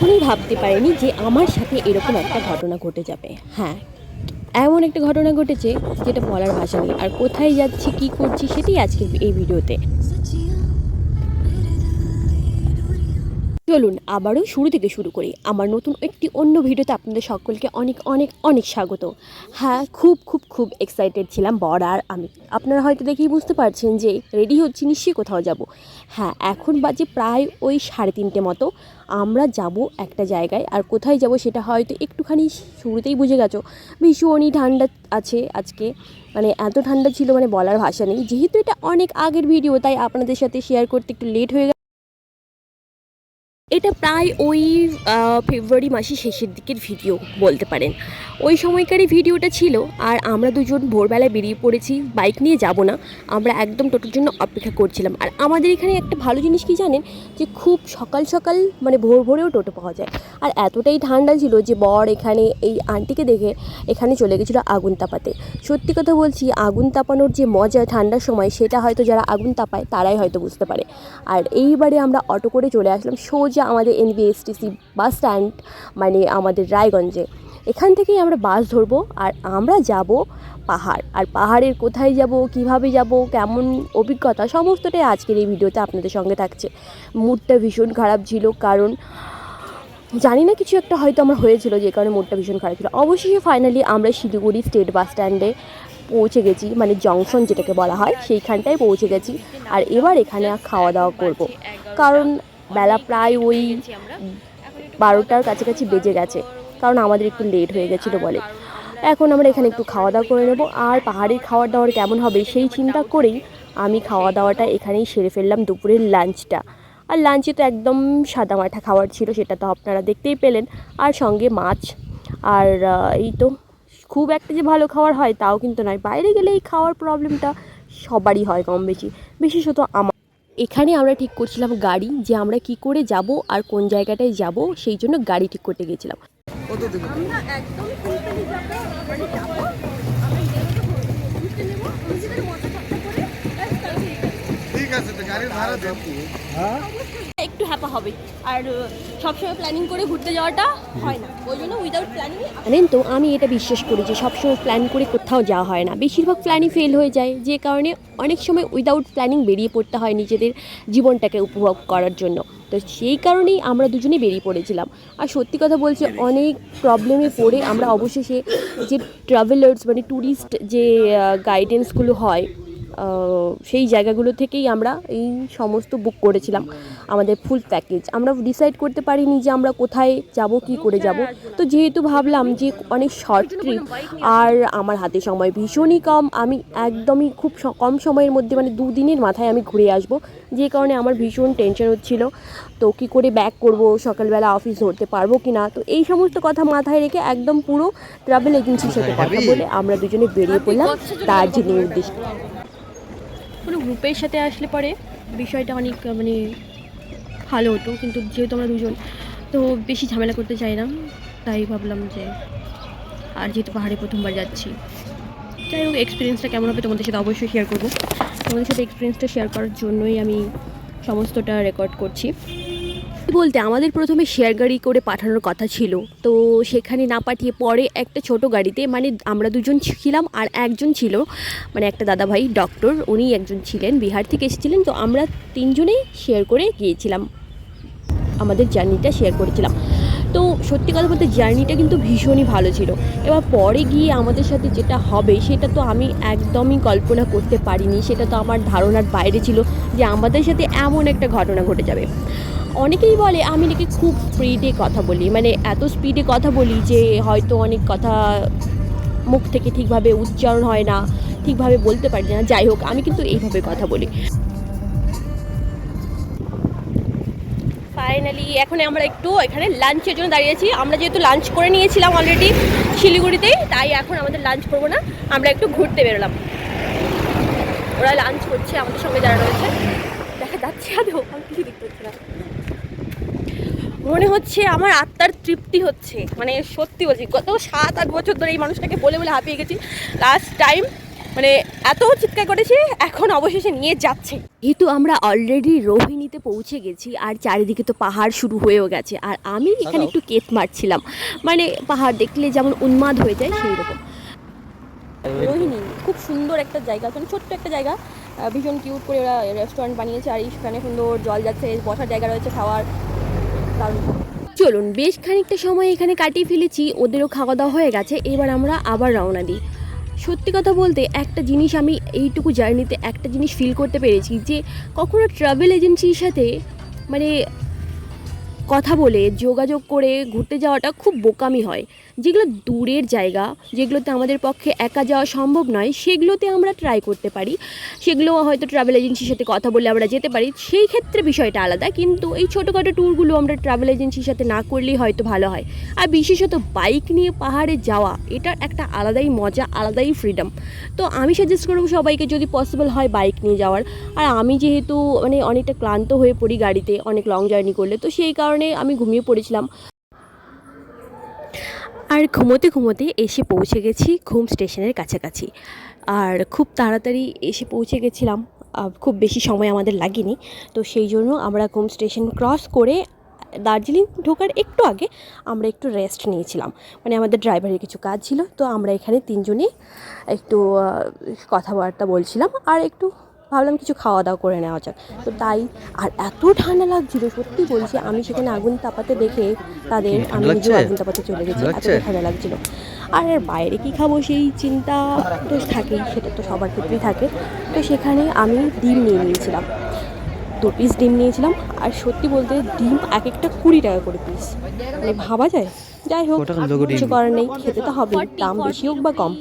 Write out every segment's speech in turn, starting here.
কখনোই ভাবতে পারিনি যে আমার সাথে এরকম একটা ঘটনা ঘটে যাবে। হ্যাঁ এমন একটা ঘটনা ঘটেছে যেটা বলার ভাষা নেই। আর কোথায় যাচ্ছি, কি করছি, সেটাই আজকে এই ভিডিওতে। চলুন আবারও শুরু থেকে শুরু করি। আমার নতুন একটি অন্য ভিডিওতে আপনাদের সকলকে অনেক অনেক অনেক স্বাগত। হ্যাঁ খুব খুব খুব এক্সাইটেড ছিলাম বড় আর আমি। আপনারা হয়তো দেখেই বুঝতে পারছেন যে রেডি হচ্ছি, নিশ্চয়ই কোথাও যাব। হ্যাঁ এখন বাজে প্রায় ওই সাড়ে তিনটে মতো। আমরা যাব একটা জায়গায়, আর কোথায় যাব সেটা হয়তো একটুখানি শুরুতেই বুঝে গেছো। ভীষণই ঠান্ডা আছে আজকে। মানে এত ঠান্ডা ছিল মানে বলার ভাষা নেই। যেহেতু এটা অনেক আগের ভিডিও তাই আপনাদের সাথে শেয়ার করতে একটু লেট হয়ে এটা প্রায় ওই ফেব্রুয়ারি মাসের শেষের দিকের ভিডিও বলতে পারেন। ওই সময়কারই ভিডিওটা ছিল আর আমরা দুজন ভোরবেলায় বেরিয়ে পড়েছি, বাইক নিয়ে যাব না। আমরা একদম টোটোর জন্য অপেক্ষা করছিলাম। আর আমাদের এখানে একটা ভালো জিনিস কি জানেন? যে খুব সকাল সকাল মানে ভোর ভোরেও টোটো পাওয়া যায়। আর এতটাই ঠান্ডা ছিল যে বর এখানে এই আন্টিকে দেখে এখানে চলে গেছিল আগুন তাপাতে। সত্যি কথা বলছি, আগুন তাপানোর যে মজা ঠান্ডার সময় সেটা হয়তো যারা আগুন তাপায় তারাই হয়তো বুঝতে পারে। আর এইবারে আমরা অটো করে চলে আসলাম সোজা আমাদের এনবিএসটিসি বাস স্ট্যান্ড মানে আমাদের রায়গঞ্জে। এখান থেকেই আমরা বাস ধরবো আর আমরা যাব পাহাড়। আর পাহাড়ের কোথায় যাব, কীভাবে যাব, কেমন অভিজ্ঞতা, সমস্তটাই আজকের এই ভিডিওতে আপনাদের সঙ্গে থাকছে। মুডটা ভীষণ খারাপ ছিল, কারণ জানি না কিছু একটা হয়তো আমার হয়েছিল যে কারণে মুডটা ভীষণ খারাপ ছিল। অবশেষে ফাইনালি আমরা শিলিগুড়ি স্টেট বাস স্ট্যান্ডে পৌঁছে গেছি মানে জংশন যেটাকে বলা হয়, সেইখানটায় পৌঁছে গেছি। আর এবার এখানে খাওয়া দাওয়া করব। কারণ বেলা প্রায় ওই বারোটার কাছাকাছি বেজে গেছে, কারণ আমাদের একটু লেট হয়ে গেছিল বলে। এখন আমরা এখানে একটু খাওয়া দাওয়া করে নেব। আর পাহাড়ের খাওয়ার দাওয়ার কেমন হবে সেই চিন্তা করেই আমি খাওয়া দাওয়াটা এখানেই সেরে ফেললাম দুপুরের লাঞ্চটা আর লাঞ্চে তো একদম সাদা মাঠা খাবার ছিল, সেটা তো আপনারা দেখতেই পেলেন। আর সঙ্গে মাছ। আর এই তো খুব একটা যে ভালো খাবার হয় তাও কিন্তু নয়। বাইরে গেলে এই খাওয়ার প্রবলেমটা সবারই হয় কম বেশি। বিশেষত আমার এখানে আমরা ঠিক করছিলাম গাড়ি যে আমরা কি করে যাব আর কোন জায়গাটায় যাব সেই জন্য গাড়ি ঠিক করতে গেছিলাম মানে ঠিক আছে তো গাড়ির ভাড়া হ্যাঁ একটু হ্যাপা হবে। আর সবসময় প্ল্যানিং করে ঘুরতে যাওয়াটা হয় না। ওই জন্য উইদাউট প্ল্যানিং জানেন তো আমি এটা বিশ্বাস করি যে সবসময় প্ল্যান করে কোথাও যাওয়া হয় না। বেশিরভাগ প্ল্যানই ফেল হয়ে যায় যে কারণে অনেক সময় উইদাউট প্ল্যানিং বেরিয়ে পড়তে হয় নিজেদের জীবনটাকে উপভোগ করার জন্য। তো সেই কারণেই আমরা দুজনেই বেরিয়ে পড়েছিলাম। আর সত্যি কথা বলছি অনেক প্রবলেমে পড়ে আমরা অবশেষে যে ট্রাভেলার্স মানে ট্যুরিস্ট যে গাইডেন্সগুলো হয় সেই জায়গাগুলো থেকেই আমরা এই সমস্ত বুক করেছিলাম আমাদের ফুল প্যাকেজ আমরা ডিসাইড করতে পারিনি যে আমরা কোথায় যাব কি করে যাব। তো যেহেতু ভাবলাম যে অনেক শর্ট ট্রিপ আর আমার হাতে সময় ভীষণই কম আমি একদমই খুব কম সময়ের মধ্যে মানে দুদিনের মাথায় আমি ঘুরে আসব। যে কারণে আমার ভীষণ টেনশন হচ্ছিল তো কি করে ব্যাক করব সকালবেলা অফিস ধরতে পারব কি না তো এই সমস্ত কথা মাথায় রেখে একদম পুরো ট্রাভেল এজেন্সির সাথে কথা বলে আমরা দুজনে বেরিয়ে পড়লাম দার্জিলিংয়ের উদ্দেশ্যে কোনো গ্রুপের সাথে আসলে পরে বিষয়টা অনেক মানে ভালো হতো। কিন্তু যেহেতু আমরা দুজন, তো বেশি ঝামেলা করতে চাই না। তাই ভাবলাম যে, আর যেহেতু পাহাড়ে প্রথমবার যাচ্ছি। যাই হোক এক্সপিরিয়েন্সটা কেমন হবে তোমাদের সাথে অবশ্যই শেয়ার করব। তোমাদের সাথে এক্সপিরিয়েন্সটা শেয়ার করার জন্যই আমি সমস্তটা রেকর্ড করছি। বলতে আমাদের প্রথমে শেয়ার গাড়ি করে পাঠানোর কথা ছিল। তো সেখানে না পাঠিয়ে পরে একটা ছোট গাড়িতে মানে আমরা দুজন ছিলাম আর একজন ছিল মানে একটা দাদাভাই ডক্টর উনি একজন ছিলেন, বিহার থেকে এসেছিলেন। তো আমরা তিনজনেই শেয়ার করে গিয়েছিলাম। আমাদের জার্নিটা শেয়ার করেছিলাম। তো সত্যি কথা বলতে জার্নিটা কিন্তু ভীষণই ভালো ছিল। এবার পরে গিয়ে আমাদের সাথে যেটা হবে, সেটা তো আমি একদমই কল্পনা করতে পারিনি। সেটা তো আমার ধারণার বাইরে ছিল যে আমাদের সাথে এমন একটা ঘটনা ঘটে যাবে। অনেকেই বলে, আমি নাকি খুব স্পিডে কথা বলি। মানে এত স্পিডে কথা বলি যে হয়তো অনেক কথা মুখ থেকে ঠিকভাবে উচ্চারণ হয় না, ঠিকভাবে বলতে পারি না। যাই হোক, আমি কিন্তু এইভাবে কথা বলি। ফাইনালি এখন আমরা একটু এখানে লাঞ্চের জন্য দাঁড়িয়েছি আমরা যেহেতু লাঞ্চ করে নিয়েছিলাম অলরেডি শিলিগুড়িতেই তাই এখন আমাদের লাঞ্চ করব না। আমরা একটু ঘুরতে বেরোলাম। ওরা লাঞ্চ করছে আমাদের সঙ্গে যারা রয়েছে। দেখা যাচ্ছে আদৌ, আমি কিছু দেখতে পাচ্ছি না। মনে হচ্ছে আমার আত্মার তৃপ্তি হচ্ছে। মানে সত্যি বলছি গত সাত আট বছর ধরে এই মানুষটাকে বলে বলে হাঁপিয়ে গেছি। লাস্ট টাইম মানে এত চিৎকার করেছি এখন অবশেষে নিয়ে যাচ্ছে। যেহেতু আমরা অলরেডি রোহিণীতে পৌঁছে গেছি আর চারিদিকে তো পাহাড় শুরু হয়েও গেছে আর আমি এখানে একটু কেত মারছিলাম। মানে পাহাড় দেখলে যেমন উন্মাদ হয়ে যায় সেই রকম। রোহিণী খুব সুন্দর একটা জায়গা মানে ছোট্ট একটা জায়গা। ভীষণ কিউট করে ওরা রেস্টুরেন্ট বানিয়েছে আর সেখানে সুন্দর জল যাচ্ছে বসার জায়গা রয়েছে খাওয়ার। চলুন, বেশ খানিকটা সময় এখানে কাটিয়ে ফেলেছি, ওদেরও খাওয়া দাওয়া হয়ে গেছে, এবার আমরা আবার রওনা দিই। সত্যি কথা বলতে, একটা জিনিস আমি এইটুকু জার্নিতে একটা জিনিস ফিল করতে পেরেছি যে কখনো ট্রাভেল এজেন্সির সাথে মানে কথা বলে যোগাযোগ করে ঘুরতে যাওয়াটা খুব বোকামি হয়। যেগুলো দূরের জায়গা, যেগুলোতে আমাদের পক্ষে একা যাওয়া সম্ভব নয়, সেগুলোতে আমরা ট্রাই করতে পারি। সেগুলো হয়তো ট্রাভেল এজেন্সির সাথে কথা বলে আমরা যেতে পারি। সেই ক্ষেত্রে বিষয়টা আলাদা, কিন্তু এই ছোটোখাটো ট্যুরগুলো আমরা ট্রাভেল এজেন্সির সাথে না করলেই হয়তো ভালো হয়। আর বিশেষত বাইক নিয়ে পাহাড়ে যাওয়া, এটার একটা আলাদাই মজা, আলাদাই ফ্রিডম তো আমি সাজেস্ট করব সবাইকে যদি পসিবল হয় বাইক নিয়ে যাওয়ার। আর আমি যেহেতু মানে অনেকটা ক্লান্ত হয়ে পড়ি গাড়িতে, অনেক লং জার্নি করলে, তো সেই কারণে আমি ঘুমিয়ে পড়েছিলাম। আর ঘুমোতে ঘুমোতে এসে পৌঁছে গেছি ঘুম স্টেশনের কাছাকাছি। আর খুব তাড়াতাড়ি এসে পৌঁছে গেছিলাম। খুব বেশি সময় আমাদের লাগেনি। তো সেই জন্য আমরা ঘুম স্টেশন ক্রস করে দার্জিলিং ঢোকার একটু আগে আমরা একটু রেস্ট নিয়েছিলাম। মানে আমাদের ড্রাইভারের কিছু কাজ ছিল। তো আমরা এখানে তিনজনে একটু কথাবার্তা বলছিলাম। আর একটু ভাবলাম কিছু খাওয়া দাওয়া করে নেওয়া যাক। তো তাই আর এত ঠান্ডা লাগছিল সত্যি বলছি আমি সেখানে আগুন তাপাতে দেখে তাদের আমি নিজেও আগুন তাপাতে চলে গেছি এত ঠান্ডা লাগছিল। আর বাইরে কি খাব সেই চিন্তা তো থাকেই সেটা তো সবার ক্ষেত্রেই থাকে। তো সেখানে আমি ডিম নিয়ে নিয়েছিলাম। দু পিস ডিম নিয়েছিলাম আর সত্যি বলতে ডিম এক একটা কুড়ি টাকা করে পিস মানে ভাবা যায়? যাই হোক কিছু করার নেই খেতে তো হবে দাম বেশি হোক বা কম।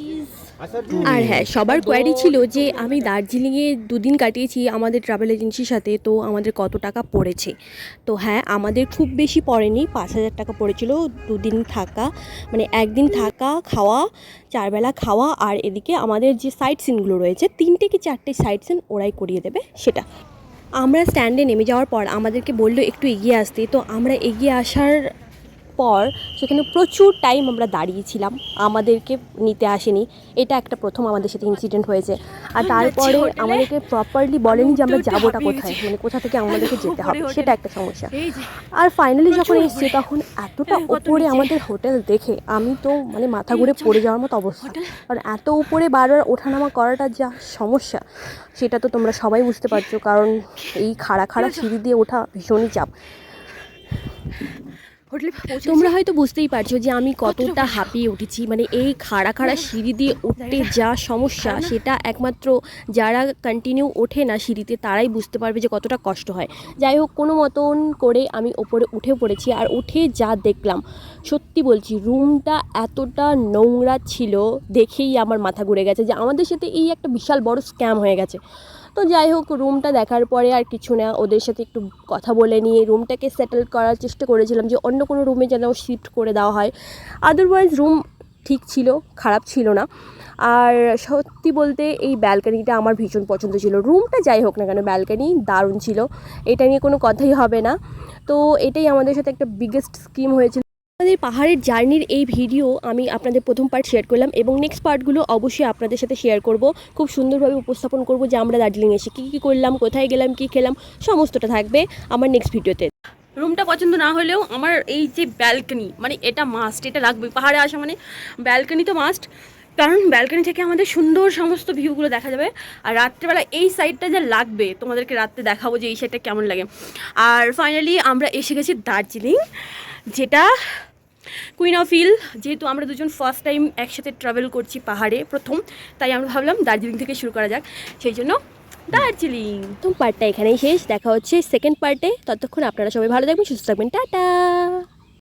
আর হ্যাঁ সবার কোয়ারি ছিল যে আমি দার্জিলিংয়ে দুদিন কাটিয়েছি আমাদের ট্রাভেল এজেন্সির সাথে, তো আমাদের কত টাকা পড়েছে? তো হ্যাঁ আমাদের খুব বেশি পড়েনি, পাঁচ হাজার টাকা পড়েছিল দুদিন থাকা মানে একদিন থাকা, খাওয়া, চারবেলা খাওয়া, আর এদিকে আমাদের যে সাইট সিনগুলো রয়েছে, তিনটে কি চারটে সাইট সিন ওরাই করিয়ে দেবে, সেটা। আমরা স্ট্যান্ডে নেমে যাওয়ার পর আমাদেরকে বলল একটু এগিয়ে আসতে, তো আমরা এগিয়ে আসার পর সেখানে প্রচুর টাইম আমরা দাঁড়িয়েছিলাম। আমাদেরকে নিতে আসেনি। এটা একটা প্রথম আমাদের সাথে ইনসিডেন্ট হয়েছে। আর তারপরে আমাদেরকে প্রপারলি বলেনি যে আমরা যাবোটা কোথায়? মানে কোথা থেকে আমাদেরকে যেতে হবে? সেটা একটা সমস্যা। আর ফাইনালি যখন এসছি তখন এতটা উপরে আমাদের হোটেল দেখে আমি তো মানে মাথা ঘুরে পড়ে যাওয়ার মতো অবস্থা। কারণ এত উপরে বারবার ওঠানামা করাটা যা সমস্যা সেটা তো তোমরা সবাই বুঝতে পারছ। কারণ এই খাড়া খাড়া সিঁড়ি দিয়ে ওঠা ভীষণই চাপ। তোমরা হয়তো বুঝতেই পারছ যে আমি কতটা হাঁপিয়ে উঠেছি। মানে এই খাড়া খাড়া সিঁড়ি দিয়ে উঠতে যা সমস্যা সেটা একমাত্র যারা কন্টিনিউ ওঠে না সিঁড়িতে তারাই বুঝতে পারবে যে কতটা কষ্ট হয়। যাই হোক কোনো মতন করে আমি ওপরে উঠে পড়েছি আর উঠে যা দেখলাম সত্যি বলছি রুমটা এতটা নোংরা ছিল দেখেই আমার মাথা ঘুরে গেছে যে আমাদের সাথে এই একটা বিশাল বড় স্ক্যাম হয়ে গেছে। তো যাই হোক রুমটা দেখার পরে আর কিছু না, ওদের সাথে একটু কথা বলে নিয়ে রুমটাকে সেটেল করার চেষ্টা করেছিলাম যে অন্য কোনো রুমে যেন শিফট করে দেওয়া হয়। আদারওয়াইজ রুম ঠিক ছিল, খারাপ ছিল না। আর সত্যি বলতে, এই ব্যালকানিটা আমার ভীষণ পছন্দ ছিল। রুমটা যাই হোক না কেন ব্যালকানি দারুণ ছিল। এটা নিয়ে কোনো কথাই হবে না। তো এটাই আমাদের সাথে একটা বিগেস্ট স্কিম হয়েছিল। আমাদের পাহাড়ের জার্নির এই ভিডিও আমি আপনাদের প্রথম পার্ট শেয়ার করলাম এবং নেক্সট পার্টগুলো অবশ্যই আপনাদের সাথে শেয়ার করব। খুব সুন্দরভাবে উপস্থাপন করব যে আমরা দার্জিলিং এসে কী কী করলাম, কোথায় গেলাম, কী খেলাম, সমস্তটা থাকবে আমার নেক্সট ভিডিওতে রুমটা পছন্দ না হলেও আমার এই যে ব্যালকনি মানে এটা মাস্ট এটা লাগবে। পাহাড়ে আসা মানে ব্যালকনি তো মাস্ট কারণ ব্যালকনি থেকে আমাদের সুন্দর সমস্ত ভিউগুলো দেখা যাবে। আর রাত্রেবেলা এই সাইডটা যা লাগবে, তোমাদেরকে রাত্রে দেখাবো যে এই সাইডটা কেমন লাগে। আর ফাইনালি আমরা এসে গেছি দার্জিলিং, যেটা কুইন অফ হিল যেহেতু আমরা দুজন ফার্স্ট টাইম একসাথে ট্রাভেল করছি পাহাড়ে, প্রথম, তাই আমরা ভাবলাম দার্জিলিং থেকে শুরু করা যাক। সেই জন্য দার্জিলিং। প্রথম পার্টটা এখানেই শেষ, দেখা হচ্ছে সেকেন্ড পার্টে ততক্ষণ আপনারা সবাই ভালো থাকবেন, সুস্থ থাকবেন, টাটা!